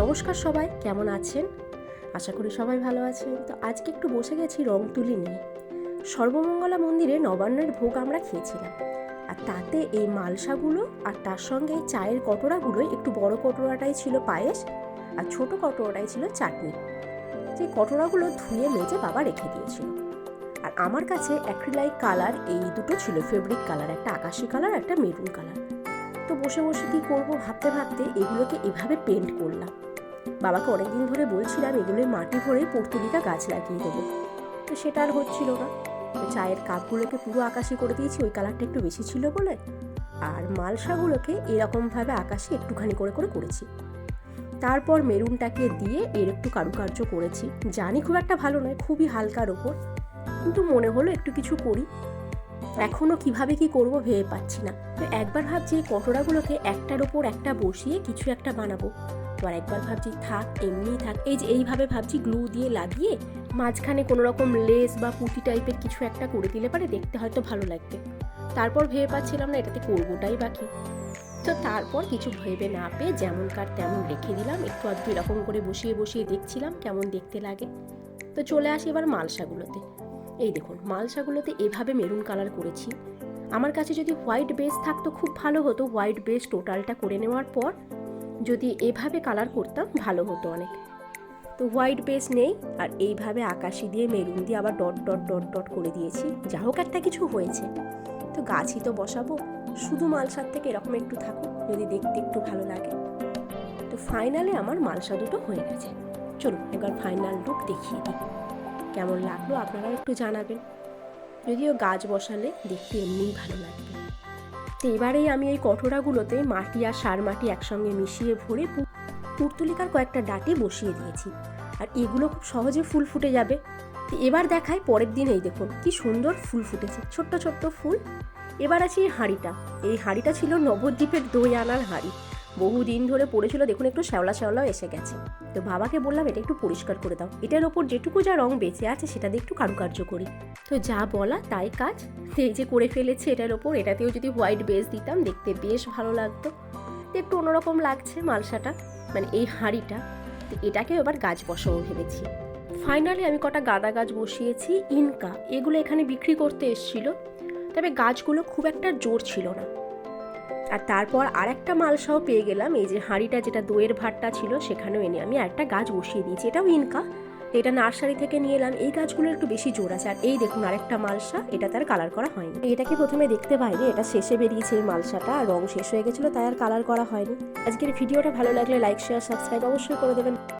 নমস্কার সবাই, কেমন আছেন? আশা করি সবাই ভালো আছেন। তো আজকে একটু বসে গেছি রং তুলি নিয়ে। সর্বমঙ্গলা মন্দিরে নবান্নের ভোগ আমরা খেয়েছিলাম। আর তাতে এই মালসাগুলো আর তার সঙ্গে এই চায়ের কটোরাগুলোই, একটু বড় কটোরাটাই ছিল পায়েস আর ছোট কটোরাটাই ছিল চাটনি। যে কটোরাগুলো ধুয়ে মেজে বাবা রেখে দিয়েছিল। আর আমার কাছে অ্যাক্রিলাইক কালার এই দুটো ছিল ফেব্রিক কালার একটা আকাশি কালার একটা মেরুন কালার তো বসে বসে কী করব ভাবতে ভাবতে এগুলোকে এভাবে পেন্ট করলাম। বাবাকে অনেকদিন ধরে বলছিলাম এগুলোই মাটি ভরে পর্তুলিকা গাছ লাগিয়ে দেবো। তো সেটা আর হচ্ছিল না। চায়ের কাপগুলোকে পুরো আকাশি করে দিয়েছি, ওই কালারটা একটু বেশি ছিল বলে। আর মালসাগুলোকে এরকমভাবে আকাশে একটুখানি করে করে করেছি। তারপর মেরুনটাকে দিয়ে এর একটু কারুকার্য করেছি। জানি খুব একটা ভালো নয়, খুবই হালকার ওপর। কিন্তু মনে হলো একটু কিছু করি। এখনও কীভাবে কি করব ভেবে পাচ্ছি না। তো একবার ভাবছি কটোরাগুলোকে একটার ওপর একটা বসিয়ে কিছু একটা বানাবো। আর একবার ভাবছি থাক, এমনিই থাক। এই যে এইভাবে ভাবছি গ্লু দিয়ে লাগিয়ে মাঝখানে কোনো রকম লেস বা পুঁতি টাইপের কিছু একটা করে দিলে পারে দেখতে হয়তো ভালো লাগবে। তারপর ভেবে পাচ্ছিলাম না এটাতে করবোটাই বাকি। তো তারপর কিছু ভেবে না পেয়ে যেমন কার তেমন রেখে দিলাম। একটু আধটু এরকম করে বসিয়ে বসিয়ে দেখছিলাম কেমন দেখতে লাগে। তো চলে আসি এবার মালসাগুলোতে। এই দেখুন মালসাগুলোতে এভাবে মেরুন কালার করেছি। আমার কাছে যদি হোয়াইট বেস থাকতো খুব ভালো হতো, হোয়াইট বেস টোটালটা করে নেওয়ার পর যদি এভাবে কালার করতাম ভালো হতো অনেক। তো হোয়াইট বেস নেই, আর এইভাবে আকাশি দিয়ে মেরুন দিয়ে আবার ডট ডট ডট ডট করে দিয়েছি। যা হোক একটা কিছু হয়েছে। তো গাছই তো বসাবো, শুধু মালসার থেকে এরকম একটু থাকুক, যদি দেখতে একটু ভালো লাগে। তো ফাইনালে আমার মালসা দুটো হয়ে গেছে। চলুন একবার ফাইনাল লুক দেখিয়ে দিই। কেমন লাগল আপনারাও একটু জানাবেন। যদিও গাছ বসালে দেখতে এমনিই ভালো লাগবে। তো এবারেই আমি এই কটোরাগুলোতে মাটি আর সার মাটি একসঙ্গে মিশিয়ে ভরে পুর্তুলিকার কয়েকটা ডাটি বসিয়ে দিয়েছি। আর এগুলো খুব সহজে ফুল ফুটে যাবে। তো এবার দেখায় পরের দিন এই দেখুন, কি সুন্দর ফুল ফুটেছে, ছোট্ট ছোট্ট ফুল। এবার আছে এই হাঁড়িটা। এই হাঁড়িটা ছিল নবদ্বীপের দই আনার হাঁড়ি। বহু দিন ধরে পড়েছিল, দেখুন একটু শ্যাওলা শ্যাওলাও এসে গেছে। তো বাবাকে বললাম, এটা একটু পরিষ্কার করে দাও। এটার ওপর যেটুকু যা রং বেঁচে আছে, সেটা দিয়ে একটু কারুকার্য করি। তো যা বলা, তাই কাজ। এই যে করে ফেলেছে এটার ওপর, এটাতেও যদি হোয়াইট বেস দিতাম, দেখতে বেশ ভালো লাগতো। একটু অন্যরকম লাগছে মালসাটা মানে এই হাঁড়িটা। তো এটাকে এবার গাছ বসাবো ভেবেছি। ফাইনালি আমি কটা গাঁদা গাছ বসিয়েছি, ইনকা। এগুলো এখানে বিক্রি করতে এসছিল। তবে গাছগুলো খুব একটা জোর ছিল না। আর তারপর আর একটা মালসাও পেয়ে গেলাম। এই যে হাঁড়িটা, যেটা দইয়ের ভাতটা ছিল, সেখানেও এনে আমি একটা গাছ বসিয়ে দিয়েছি। এটাও ইনকা। এটা নার্সারি থেকে নিয়ে এলাম। এই গাছগুলো একটু বেশি জোর আছে। আর এই দেখুন আরেকটা মালসা, এটা তার কালার করা হয়নি। এটাকে প্রথমে দেখতে পাইনি, এটা শেষে বেরিয়েছে এই মালসাটা, আর রং শেষ হয়ে গেছিল, তাই আর কালার করা হয়নি। আজকের ভিডিওটা ভালো লাগলে লাইক শেয়ার সাবস্ক্রাইব অবশ্যই করে দেবেন।